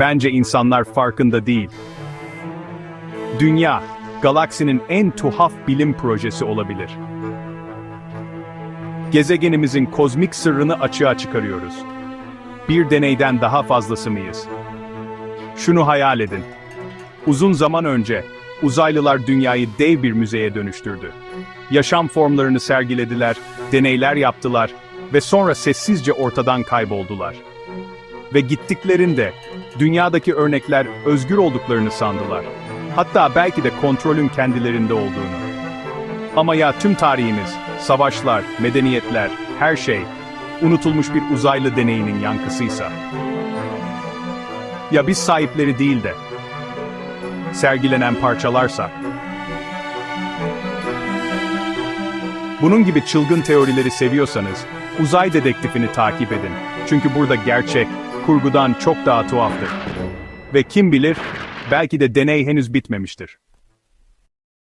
Bence insanlar farkında değil. Dünya, galaksinin en tuhaf bilim projesi olabilir. Gezegenimizin kozmik sırrını açığa çıkarıyoruz. Bir deneyden daha fazlası mıyız? Şunu hayal edin. Uzun zaman önce, uzaylılar dünyayı dev bir müzeye dönüştürdü. Yaşam formlarını sergilediler, deneyler yaptılar ve sonra sessizce ortadan kayboldular. Ve gittiklerinde, dünyadaki örnekler özgür olduklarını sandılar. Hatta belki de kontrolün kendilerinde olduğunu. Ama ya tüm tarihimiz, savaşlar, medeniyetler, her şey, unutulmuş bir uzaylı deneyinin yankısıysa? Ya biz sahipleri değil de, sergilenen parçalarsak? Bunun gibi çılgın teorileri seviyorsanız, uzay dedektifini takip edin. Çünkü burada gerçek, kurgudan çok daha tuhaftır. Ve kim bilir, belki de deney henüz bitmemiştir.